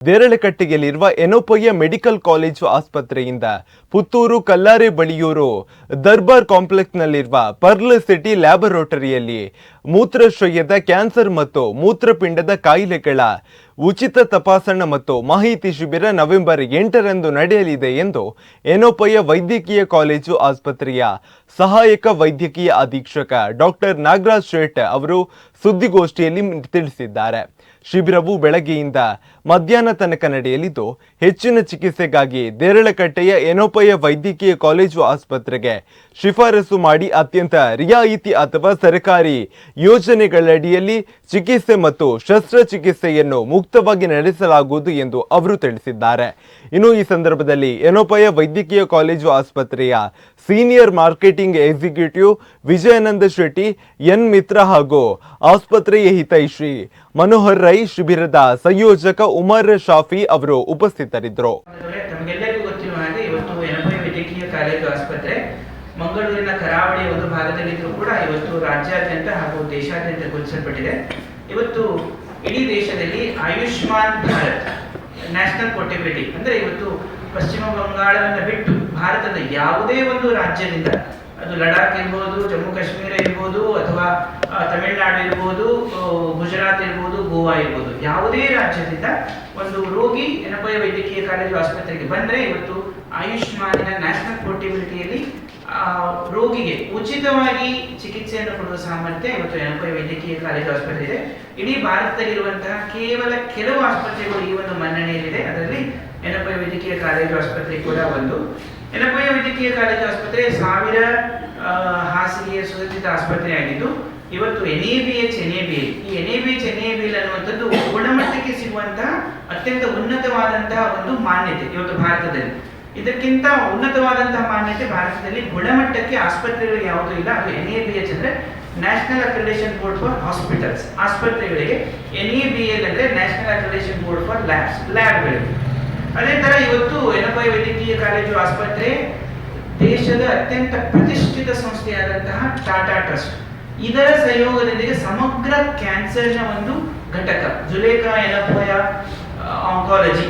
ದೇರಳಕಟ್ಟೆಯಲ್ಲಿರುವ ಎನೋಪಯ್ಯ medical college ಆಸ್ಪತ್ರೆಯಿಂದ ಪುತ್ತೂರು ಕಲ್ಲಾರೆ ಬಳಿಯೂರು ದರ್ಬಾರ್ ಕಾಂಪ್ಲೆಕ್ಸ್ನಲ್ಲಿರುವ ಪರ್ಲ್ ಸಿಟಿ ಲ್ಯಾಬೊರೇಟರಿಯಲ್ಲಿ ಮೂತ್ರಶ್ರಯದ ಕ್ಯಾನ್ಸರ್ ಮತ್ತು ಮೂತ್ರಪಿಂಡದ ಕಾಯಿಲೆಗಳ ಉಚಿತ ತಪಾಸಣಾ ಮತ್ತು ಮಾಹಿತಿ ಶಿಬಿರ ನವೆಂಬರ್ ಎಂಟರಂದು ನಡೆಯಲಿದೆ ಎಂದು ಎನೋಪಯ್ಯ ವೈದ್ಯಕೀಯ ಕಾಲೇಜು ಆಸ್ಪತ್ರೆಯ ಸಹಾಯಕ ವೈದ್ಯಕೀಯ ಅಧೀಕ್ಷಕ ಡಾಕ್ಟರ್ ನಾಗರಾಜ್ ಶೇಟ್ ಅವರು ಸುದ್ದಿಗೋಷ್ಠಿಯಲ್ಲಿ ತಿಳಿಸಿದ್ದಾರೆ. ಶಿಬಿರವು ಬೆಳಗ್ಗೆಯಿಂದ ಮಧ್ಯಾಹ್ನ ತನಕ ನಡೆಯಲಿದ್ದು, ಹೆಚ್ಚಿನ ಚಿಕಿತ್ಸೆಗಾಗಿ ದೇರಳಕಟ್ಟೆಯ ಎನೋಪಯ್ಯ ವೈದ್ಯಕೀಯ ಕಾಲೇಜು ಆಸ್ಪತ್ರೆಗೆ ಶಿಫಾರಸು ಮಾಡಿ ಅತ್ಯಂತ ರಿಯಾಯಿತಿ ಅಥವಾ ಸರ್ಕಾರಿ ಯೋಜನೆಗಳಡಿಯಲ್ಲಿ ಚಿಕಿತ್ಸೆ ಮತ್ತು ಶಸ್ತ್ರಚಿಕಿತ್ಸೆಯನ್ನು ಮುಕ್ತವಾಗಿ ನಡೆಸಲಾಗುವುದು ಎಂದು ಅವರು ತಿಳಿಸಿದ್ದಾರೆ. ಇನ್ನು ಈ ಸಂದರ್ಭದಲ್ಲಿ ಎನೋಪಯ ವೈದ್ಯಕೀಯ ಕಾಲೇಜು ಆಸ್ಪತ್ರೆಯ senior marketing executive Vijayananda Shetty, N Mitra ಹಾಗೂ ಆಸ್ಪತ್ರೆಯ ಹಿತೈಷಿ ಮನೋಹರ್ ರೈ ಶಿಬಿರದ ಸಂಯೋಜಕ ಉಮರ್ ಶಾಫಿ ಅವರು ಉಪಸ್ಥಿತರಿದ್ದರು. ಮಂಗಳೂರಿನ ಕರಾವಳಿಯ ಒಂದು ಭಾಗದಲ್ಲಿದ್ದರೂ ಕೂಡ ಇವತ್ತು ರಾಜ್ಯಾದ್ಯಂತ ಹಾಗೂ ದೇಶಾದ್ಯಂತ ಗುರುತಿಸಲ್ಪಟ್ಟಿದೆ ಇವತ್ತು ಇಡೀ ದೇಶದಲ್ಲಿ ಆಯುಷ್ಮಾನ್ ಭಾರತ್ ನ್ಯಾಷನಲ್ ಪೋರ್ಟಬಿಲಿಟಿ ಅಂದ್ರೆ ಇವತ್ತು ಪಶ್ಚಿಮ ಬಂಗಾಳವನ್ನು ಬಿಟ್ಟು ಭಾರತದ ಯಾವುದೇ ಒಂದು ರಾಜ್ಯದಿಂದ, ಅದು ಲಡಾಖ್ ಇರ್ಬೋದು, ಜಮ್ಮು ಕಾಶ್ಮೀರ ಇರ್ಬೋದು, ಅಥವಾ ತಮಿಳುನಾಡು ಇರ್ಬೋದು ಗುಜರಾತ್ ಇರ್ಬೋದು, ಗೋವಾ ಇರ್ಬೋದು, ಯಾವುದೇ ರಾಜ್ಯದಿಂದ ಒಂದು ರೋಗಿ ಎನಪಯ ವೈದ್ಯಕೀಯ ಕಾಲೇಜು ಆಸ್ಪತ್ರೆಗೆ ಬಂದರೆ ಇವತ್ತು ಆಯುಷ್ಮಾನಿನ ನ್ಯಾಷನಲ್ ಪೋರ್ಟಬಿಲಿಟಿಯಲ್ಲಿ ರೋಗಿಗೆ ಉಚಿತವಾಗಿ ಚಿಕಿತ್ಸೆಯನ್ನು ಕೊಡುವ ಸಾಮರ್ಥ್ಯ ಇವತ್ತು ಎನಪೈ ವೈದ್ಯಕೀಯ ಕಾಲೇಜ್ ಆಸ್ಪತ್ರೆ ಇದೆ. ಇಡೀ ಭಾರತದಲ್ಲಿರುವಂತಹ ಕೇವಲ ಕೆಲವು ಆಸ್ಪತ್ರೆಗಳು ಈ ಒಂದು ಮನ್ನಣೆಯಲ್ಲಿದೆ. ಅದರಲ್ಲಿ ಎನಪಯ ವೈದ್ಯಕೀಯ ಕಾಲೇಜು ಆಸ್ಪತ್ರೆ ಕೂಡ ಒಂದು. ಎನಪಯ ವೈದ್ಯಕೀಯ ಕಾಲೇಜು ಆಸ್ಪತ್ರೆ ಸಾವಿರ ಹಾಸಿಗೆಯ ಸುಸಜ್ಜಿತ ಆಸ್ಪತ್ರೆ ಆಗಿದ್ದು, ಇವತ್ತು N A B H, N A B ಈ N A B H, N A B ಅನ್ನುವಂಥದ್ದು ಗುಣಮಟ್ಟಕ್ಕೆ ಸಿಗುವಂತಹ ಅತ್ಯಂತ ಉನ್ನತವಾದಂತಹ ಒಂದು ಮಾನ್ಯತೆ ಇವತ್ತು ಭಾರತದಲ್ಲಿ. ಇದಕ್ಕಿಂತ ಉನ್ನತವಾದಂತಹ ಮಾನ್ಯತೆ ಭಾರತದಲ್ಲಿ ಗುಣಮಟ್ಟಕ್ಕೆ ಆಸ್ಪತ್ರೆಗಳು ಯಾವುದೂ ಇಲ್ಲ. ಅದು ಎನ್ ಎ ಬಿ ಎಚ್ ಅಂದ್ರೆ national accreditation board for hospitals ಆಸ್ಪತ್ರೆಗಳಿಗೆ ಎನ್ ಇ ಬಿ ಎಲ್ ಅಂದ್ರೆ national accreditation board for labs ಲ್ಯಾಬ್ಗಳಿಗೆ ಅದೇ ತರ ಇವತ್ತು ಎನಪೈ ವೈದ್ಯಕೀಯ ಕಾಲೇಜು ಆಸ್ಪತ್ರೆ ದೇಶದ ಅತ್ಯಂತ ಪ್ರತಿಷ್ಠಿತ ಸಂಸ್ಥೆಯಾದಂತಹ ಟಾಟಾ ಟ್ರಸ್ಟ್. ಇದರ ಸಹಯೋಗದೊಂದಿಗೆ ಸಮಗ್ರ ಕ್ಯಾನ್ಸರ್ನ ಒಂದು ಘಟಕ. ಜುಲೇಖಾ ಎನಪಯ ಆಂಕಾಲಜಿ